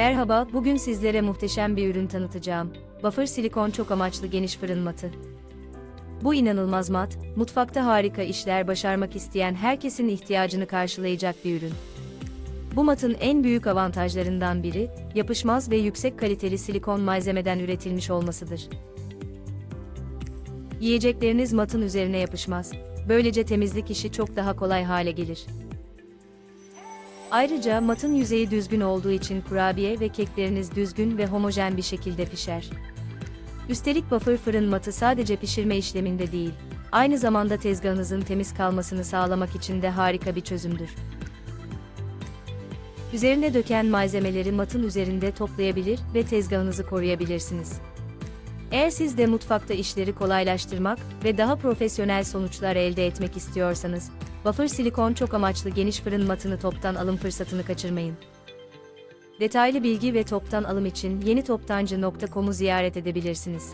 Merhaba, bugün sizlere muhteşem bir ürün tanıtacağım. Buffer silikon çok amaçlı geniş fırın matı. Bu inanılmaz mat, mutfakta harika işler başarmak isteyen herkesin ihtiyacını karşılayacak bir ürün. Bu matın en büyük avantajlarından biri, yapışmaz ve yüksek kaliteli silikon malzemeden üretilmiş olmasıdır. Yiyecekleriniz matın üzerine yapışmaz. Böylece temizlik işi çok daha kolay hale gelir. Ayrıca matın yüzeyi düzgün olduğu için kurabiye ve kekleriniz düzgün ve homojen bir şekilde pişer. Üstelik buffer fırın matı sadece pişirme işleminde değil, aynı zamanda tezgahınızın temiz kalmasını sağlamak için de harika bir çözümdür. Üzerine döken malzemeleri matın üzerinde toplayabilir ve tezgahınızı koruyabilirsiniz. Eğer siz de mutfakta işleri kolaylaştırmak ve daha profesyonel sonuçlar elde etmek istiyorsanız, Buffer silikon çok amaçlı geniş fırın matını toptan alım fırsatını kaçırmayın. Detaylı bilgi ve toptan alım için yenitoptancı.com'u ziyaret edebilirsiniz.